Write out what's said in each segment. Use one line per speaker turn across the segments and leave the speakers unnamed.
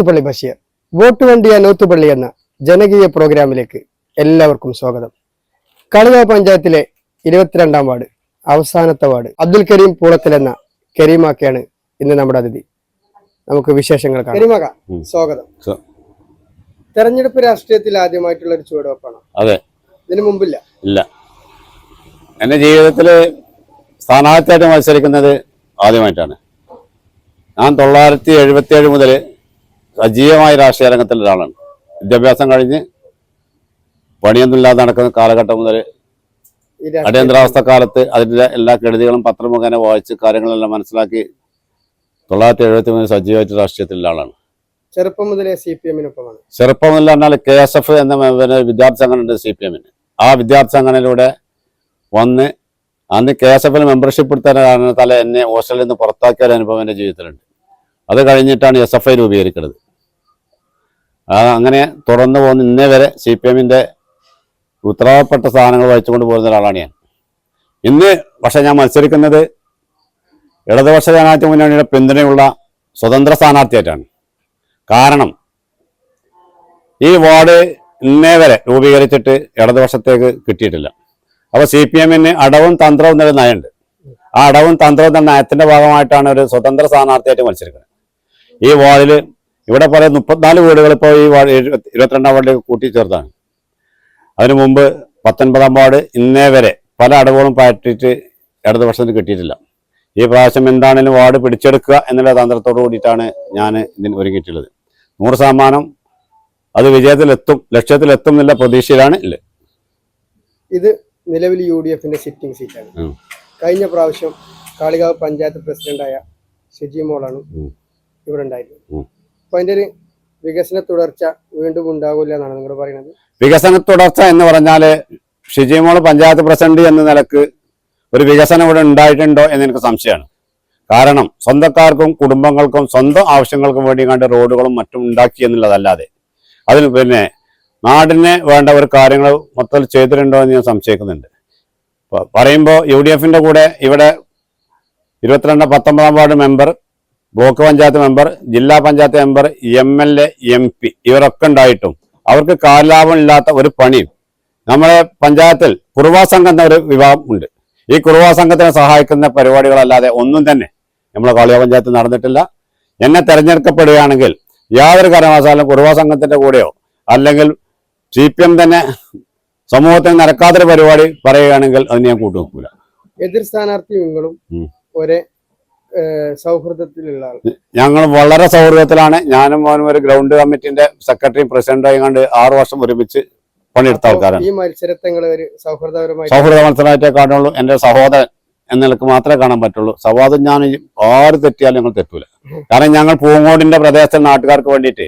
നോത്തുപള്ളി Basheer. Vote വണ്ടിയ നോത്തുപള്ളി എന്ന ജനകീയ പ്രോഗ്രാമിലേക്ക് എല്ലാവർക്കും സ്വാഗതം. കളുക പഞ്ചായത്തിലെ ഇരുപത്തിരണ്ടാം വാർഡ് അവസാനത്തെ വാർഡ് അബ്ദുൽ കരീം പൂളത്തിൽ എന്ന കരീമാക്കയാണ് ഇന്ന് നമ്മുടെ അതിഥി. നമുക്ക് വിശേഷങ്ങൾ കാണാം. കരീമാക്ക സ്വാഗതം. തെരഞ്ഞെടുപ്പ് രാഷ്ട്രീയത്തിൽ ആദ്യമായിട്ടുള്ള ഒരു ചുവടുവെപ്പാണ്?
അതെ.
ഇതിനു മുമ്പില്ല?
ഇല്ല. എന്റെ ജീവിതത്തിൽ സ്ഥാനാർത്ഥിയായിട്ട് മത്സരിക്കുന്നത് ആദ്യമായിട്ടാണ്. ഞാൻ തൊള്ളായിരത്തി എഴുപത്തി ഏഴ് മുതൽ സജീവമായ രാഷ്ട്രീയ രംഗത്തിൽ ഒരാളാണ്. വിദ്യാഭ്യാസം കഴിഞ്ഞ് പണിയൊന്നുമില്ലാതെ നടക്കുന്ന കാലഘട്ടം മുതൽ അടിയന്തരാവസ്ഥ കാലത്ത് അതിന്റെ എല്ലാ കെടുതികളും പത്രം മുഖേന വായിച്ച് കാര്യങ്ങളെല്ലാം മനസ്സിലാക്കി തൊള്ളായിരത്തി എഴുപത്തി മൂന്നിൽ സജീവമായിട്ട് രാഷ്ട്രീയത്തിലുള്ള ആളാണ്.
ചെറുപ്പം മുതലേ സി പി എമ്മിനൊപ്പമാണ്.
ചെറുപ്പം പറഞ്ഞാൽ കെ എസ് എഫ് എന്ന വിദ്യാർത്ഥി സംഘടന ഉണ്ട് സി പി എമ്മിന്. ആ വിദ്യാർത്ഥി സംഘടനയിലൂടെ വന്ന് അന്ന് കെ എസ് എഫിൽ മെമ്പർഷിപ്പ് എടുത്ത കാരണത്താൽ എന്നെ ഹോസ്റ്റലിൽ നിന്ന് പുറത്താക്കിയ ഒരു അനുഭവം എന്റെ ജീവിതത്തിലുണ്ട്. അത് കഴിഞ്ഞിട്ടാണ് എസ് എഫ് ഐ രൂപീകരിക്കുന്നത് അങ്ങനെ തുടർന്ന് പോകുന്ന ഇന്നേ വരെ സി പി എമ്മിന്റെ ഉത്തരവാദപ്പെട്ട സ്ഥാനങ്ങൾ വഹിച്ചുകൊണ്ട് പോകുന്ന ഒരാളാണ് ഞാൻ. ഇന്ന് പക്ഷേ ഞാൻ മത്സരിക്കുന്നത് ഇടതുപക്ഷ ജനാധിപത്യ മുന്നണിയുടെ പിന്തുണയുള്ള സ്വതന്ത്ര സ്ഥാനാർത്ഥിയായിട്ടാണ്. കാരണം ഈ വാർഡ് ഇന്നേ വരെ രൂപീകരിച്ചിട്ട് ഇടതുപക്ഷത്തേക്ക് കിട്ടിയിട്ടില്ല. അപ്പോൾ സി പി എമ്മിന് അടവും തന്ത്രവും എന്നൊരു നയമുണ്ട്. ആ അടവും തന്ത്രവും എന്ന നയത്തിന്റെ ഭാഗമായിട്ടാണ് ഒരു സ്വതന്ത്ര സ്ഥാനാർത്ഥിയായിട്ട് മത്സരിക്കുന്നത്. ഈ വാർഡിൽ ഇവിടെ പറയുന്ന മുപ്പത്തിനാല് വീടുകൾ ഇപ്പോൾ ഈ ഇരുപത്തിരണ്ടാം വാർഡിലേക്ക് കൂട്ടിച്ചേർത്താണ് അതിനു മുമ്പ് പത്തൊൻപതാം വാർഡ് ഇന്നേ വരെ പല അടവുകളും പയറ്റിയിട്ട് ഇടതുപക്ഷത്തിന് കിട്ടിയിട്ടില്ല. ഈ പ്രാവശ്യം എന്താണെങ്കിലും വാർഡ് പിടിച്ചെടുക്കുക എന്നുള്ള തന്ത്രത്തോടു കൂടിയിട്ടാണ് ഞാൻ ഇതിന് ഒരുങ്ങിയിട്ടുള്ളത്. നൂറ് ശതമാനം അത് വിജയത്തിലെത്തും ലക്ഷ്യത്തിലെത്തും എന്നുള്ള പ്രതീക്ഷയിലാണ് ഇല്ല
ഇത് നിലവിൽ യു ഡി എഫിന്റെ സിറ്റിംഗ് സീറ്റാണ് കഴിഞ്ഞ പ്രാവശ്യം കാളികാവ് പഞ്ചായത്ത് പ്രസിഡന്റായ ഷിജി മോളാണ്. ഇവിടെ ഉണ്ടായിരുന്നത്. അപ്പൊ അതിന്റെ ഒരു വികസന തുടർച്ച വീണ്ടും ഉണ്ടാകില്ല എന്നാണ് നിങ്ങൾ പറയുന്നത്.
വികസന തുടർച്ച എന്ന് പറഞ്ഞാൽ ഷിജിമോൾ പഞ്ചായത്ത് പ്രസിഡന്റ് എന്ന നിലയ്ക്ക് ഒരു വികസനം ഇവിടെ ഉണ്ടായിട്ടുണ്ടോ എന്ന് എനിക്ക് സംശയമാണ്. കാരണം സ്വന്തക്കാർക്കും കുടുംബങ്ങൾക്കും സ്വന്തം ആവശ്യങ്ങൾക്കും വേണ്ടി കണ്ട് റോഡുകളും മറ്റും ഉണ്ടാക്കി എന്നുള്ളതല്ലാതെ അതിന് പിന്നെ നാടിന് വേണ്ട ഒരു കാര്യങ്ങൾ മൊത്തത്തിൽ ചെയ്തിട്ടുണ്ടോ എന്ന് ഞാൻ സംശയിക്കുന്നുണ്ട്. പറയുമ്പോൾ യു ഡി കൂടെ ഇവിടെ ഇരുപത്തിരണ്ട് പത്തൊമ്പതാം ward member block panchayat member ജില്ലാ panchayat member M L A M P ഇവരൊക്കെ ഉണ്ടായിട്ടും അവർക്ക് കാലാപം ഇല്ലാത്ത ഒരു പണിയും. നമ്മുടെ പഞ്ചായത്തിൽ കുറുവാ സംഘം എന്ന ഒരു വിഭാഗം ഉണ്ട്. ഈ കുറുവാ സംഘത്തിനെ സഹായിക്കുന്ന പരിപാടികളല്ലാതെ ഒന്നും തന്നെ നമ്മുടെ കാളിയ പഞ്ചായത്ത് നടന്നിട്ടില്ല. എന്നെ തെരഞ്ഞെടുക്കപ്പെടുകയാണെങ്കിൽ യാതൊരു കാരണവശാലും കുറുവാ സംഘത്തിന്റെ കൂടെയോ അല്ലെങ്കിൽ സി പി എം തന്നെ സമൂഹത്തിന് നടക്കാത്തൊരു പരിപാടി പറയുകയാണെങ്കിൽ അതിന് ഞാൻ കൂട്ടുവെക്കൂല
എതിർ സ്ഥാനാർത്ഥി നിങ്ങളും ഒരേ സൗഹൃദത്തിലുള്ള
ഞങ്ങൾ വളരെ സൗഹൃദത്തിലാണ്. ഞാനും മോനും ഒരു ഗ്രൗണ്ട് കമ്മിറ്റിന്റെ സെക്രട്ടറി പ്രസിഡന്റായി കണ്ട് ആറു വർഷം ഒരുമിച്ച് പണിയെടുത്ത ആൾക്കാരാണ്.
ഈ മത്സരത്തെ ഒരു സൗഹൃദപരമായി
സൗഹൃദ മത്സരമായിട്ടേ കാണുള്ളൂ എന്റെ സഹോദരൻ എന്ന നിലയ്ക്ക് മാത്രമേ കാണാൻ പറ്റുള്ളൂ. സവാദം ഞാൻ ആര് തെറ്റിയാലും ഞങ്ങൾ തെറ്റൂല. കാരണം ഞങ്ങൾ പൂങ്ങോടിന്റെ പ്രദേശത്തെ നാട്ടുകാർക്ക് വേണ്ടിയിട്ട്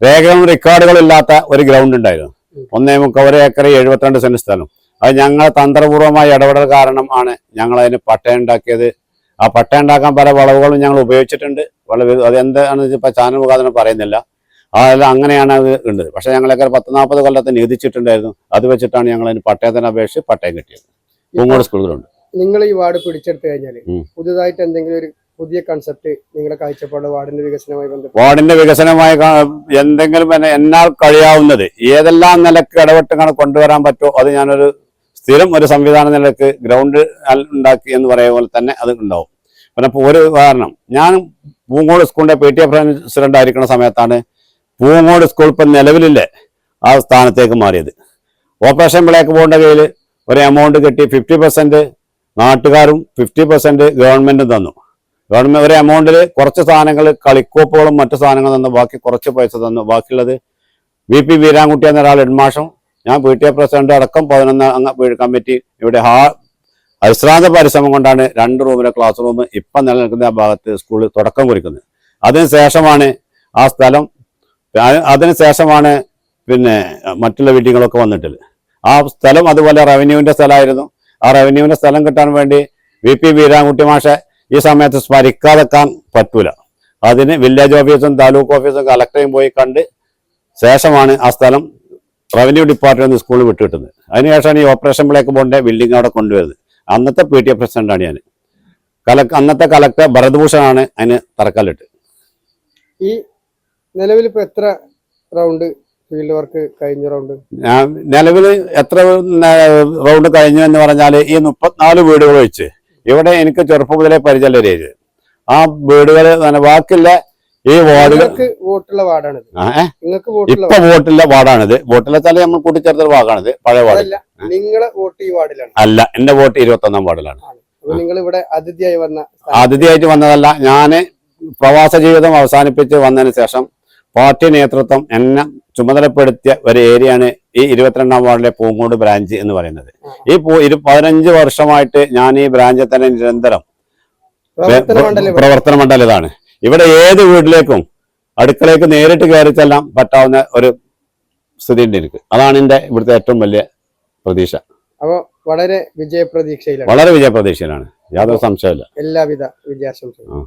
രേഖകളും റെക്കോർഡുകളും ഇല്ലാത്ത ഒരു ഗ്രൗണ്ട് ഉണ്ടായിരുന്നു. ഒന്നേ മുക്ക ഒരു ഏക്കർ എഴുപത്തിരണ്ട് സെന്റ് സ്ഥലം. അത് ഞങ്ങൾ തന്ത്രപൂർവമായ ഇടപെടൽ കാരണം ആണ് ഞങ്ങൾ അതിന് പട്ടയം ഉണ്ടാക്കിയത്. ആ പട്ട ഉണ്ടാക്കാൻ പല വളവുകളും ഞങ്ങൾ ഉപയോഗിച്ചിട്ടുണ്ട്. വളവ് അത് എന്താണെന്ന് ഇപ്പൊ ചാനൽ മുഖാന്തരം പറയുന്നില്ല. അതെല്ലാം അങ്ങനെയാണ് അത് ഉണ്ട് പക്ഷെ ഞങ്ങളൊക്കെ പത്ത് നാൽപ്പത് കൊല്ലത്തെ നികുതിച്ചിട്ടുണ്ടായിരുന്നു അത് വെച്ചിട്ടാണ് ഞങ്ങൾ അതിന് പട്ടയത്തിന് അപേക്ഷിച്ച് പട്ടയം കിട്ടിയത്. പൂങ്ങോട് സ്കൂളുകളുണ്ട്.
നിങ്ങൾ ഈ വാർഡ് പിടിച്ചെടുത്ത് കഴിഞ്ഞാൽ
പുതിയതായിട്ട്
പുതുതായിട്ട് എന്തെങ്കിലും ഒരു പുതിയ കൺസെപ്റ്റ് നിങ്ങളുടെ കാഴ്ചപ്പാട് വാർഡിന്റെ വികസനമായി ബന്ധപ്പെട്ട്?
വാർഡിന്റെ വികസനമായി എന്തെങ്കിലും എന്നാൽ കഴിയാവുന്നത് ഏതെല്ലാം നിലയ്ക്ക് ഇടപെട്ട് കൊണ്ടുവരാൻ പറ്റുമോ അത് ഞാനൊരു സ്ഥിരം ഒരു സംവിധാന നിലയ്ക്ക് ഗ്രൗണ്ട് ഉണ്ടാക്കി എന്ന് പറയുന്ന പോലെ തന്നെ അത് ഉണ്ടാവും. പിന്നെ ഒരു ഉദാഹരണം. ഞാൻ പൂങ്ങോട് സ്കൂളിന്റെ പി ടി എ പ്രസിഡന്റ് ആയിരിക്കുന്ന സമയത്താണ് പൂങ്ങോട് സ്കൂൾ ഇപ്പം നിലവിലില്ലേ ആ സ്ഥാനത്തേക്ക് മാറിയത്. ഓപ്പറേഷൻ ബ്ലാക്ക് ബോർഡിന്റെ കയ്യിൽ ഒരു എമൗണ്ട് കിട്ടി ഫിഫ്റ്റി പെർസെന്റ് നാട്ടുകാരും ഫിഫ്റ്റി പെർസെന്റ് ഗവൺമെന്റും തന്നു. ഗവൺമെന്റ് ഒരു എമൗണ്ടിൽ കുറച്ച് സാധനങ്ങൾ കളിക്കോപ്പുകളും മറ്റു സാധനങ്ങളും തന്നു. ബാക്കി കുറച്ച് പൈസ തന്നു. ബാക്കിയുള്ളത് വി പി വീരാൻകുട്ടി എന്ന ഒരാൾ ഹെഡ്മാഷും ഞാൻ പി ടി എ പ്രസിഡന്റ് അടക്കം പതിനൊന്ന് അംഗ കമ്മിറ്റി ഇവിടെ ഹാ അശ്രാന്ത പരിശ്രമം കൊണ്ടാണ് രണ്ട് റൂമിലെ ക്ലാസ് റൂം ഇപ്പം നിലനിൽക്കുന്ന ആ ഭാഗത്ത് സ്കൂളിൽ തുടക്കം കുറിക്കുന്നത്. അതിനുശേഷമാണ് ആ സ്ഥലം അതിനുശേഷമാണ് പിന്നെ മറ്റുള്ള ബിൽഡിങ്ങുകളൊക്കെ വന്നിട്ടുള്ളത്. ആ സ്ഥലം അതുപോലെ റവന്യൂവിന്റെ സ്ഥലമായിരുന്നു. ആ റവന്യൂവിന്റെ സ്ഥലം കിട്ടാൻ വേണ്ടി വി പി വീരാൻകുട്ടി മാഷെ ഈ സമയത്ത് സ്മരിക്കാതെക്കാൻ പറ്റൂല. അതിന് വില്ലേജ് ഓഫീസും താലൂക്ക് ഓഫീസും കളക്ടറേയും പോയി കണ്ട് ശേഷമാണ് ആ സ്ഥലം റവന്യൂ ഡിപ്പാർട്ട്മെന്റ് സ്കൂളിൽ വിട്ടുകിട്ടുന്നത് അതിനുശേഷമാണ് ഈ ഓപ്പറേഷൻ ബ്ലേക്ക് ബോണ്ടിന്റെ ബിൽഡിംഗ് അവിടെ കൊണ്ടുവരുന്നത്. അന്നത്തെ പി ടി എ പ്രസിഡന്റാണ് ഞാൻ കലക് അന്നത്തെ കലക്ടർ ഭരതഭൂഷണാണ് അതിന് തറക്കല്ലിട്ട്
ഈ നിലവിൽ ഇപ്പൊ എത്ര റൗണ്ട് ഫീൽഡ് വർക്ക് കഴിഞ്ഞ റൗണ്ട്?
ഞാൻ നിലവിൽ എത്ര റൗണ്ട് കഴിഞ്ഞു എന്ന് പറഞ്ഞാൽ ഈ മുപ്പത്തിനാല് വീടുകൾ വെച്ച് ഇവിടെ എനിക്ക് ചെറുപ്പം മുതലേ ഏരിയ. ആ വീടുകൾ ബാക്കിയുള്ള ഈ വാർഡുകൾ
വോട്ടുള്ള വാർഡാണിത്.
ഇപ്പൊ വോട്ടുള്ള വാർഡാണിത്. വോട്ടുള്ള തല നമ്മൾ കൂട്ടിച്ചേർത്ത ഭാഗമാണിത് പഴയ വാർഡ്
നിങ്ങളെ വോട്ട് ഈ വാർഡിലാണ്.
അല്ല എന്റെ വോട്ട് ഇരുപത്തി ഒന്നാം വാർഡിലാണ്
നിങ്ങൾ ഇവിടെ അതിഥിയായി വന്ന
അതിഥിയായിട്ട് വന്നതല്ല ഞാൻ പ്രവാസ ജീവിതം അവസാനിപ്പിച്ച് വന്നതിന് ശേഷം പാർട്ടി നേതൃത്വം എന്നെ ചുമതലപ്പെടുത്തിയ ഒരു ഏരിയയാണ് ഈ ഇരുപത്തിരണ്ടാം വാർഡിലെ പൂങ്കോട് ബ്രാഞ്ച് എന്ന് പറയുന്നത്. ഈ പതിനഞ്ച് വർഷമായിട്ട് ഞാൻ ഈ ബ്രാഞ്ചിൽ തന്നെ നിരന്തരം
പ്രവർത്തന മണ്ഡലം
ഇതാണ്. ഇവിടെ ഏത് വീട്ടിലേക്കും അടുക്കളയ്ക്ക് നേരിട്ട് കയറി ചെല്ലാം പറ്റാവുന്ന ഒരു സ്ഥിതി ഉണ്ട് എനിക്ക്. അതാണ് എന്റെ ഇവിടുത്തെ ഏറ്റവും വലിയ പ്രതീക്ഷ.
അപ്പോൾ വളരെ വിജയപ്രതീക്ഷയിലാണ്.
വളരെ വിജയപ്രതീക്ഷയിലാണ്. യാതൊരു സംശയമില്ല
എല്ലാവിധ വിജയാശംസകളും
ആ.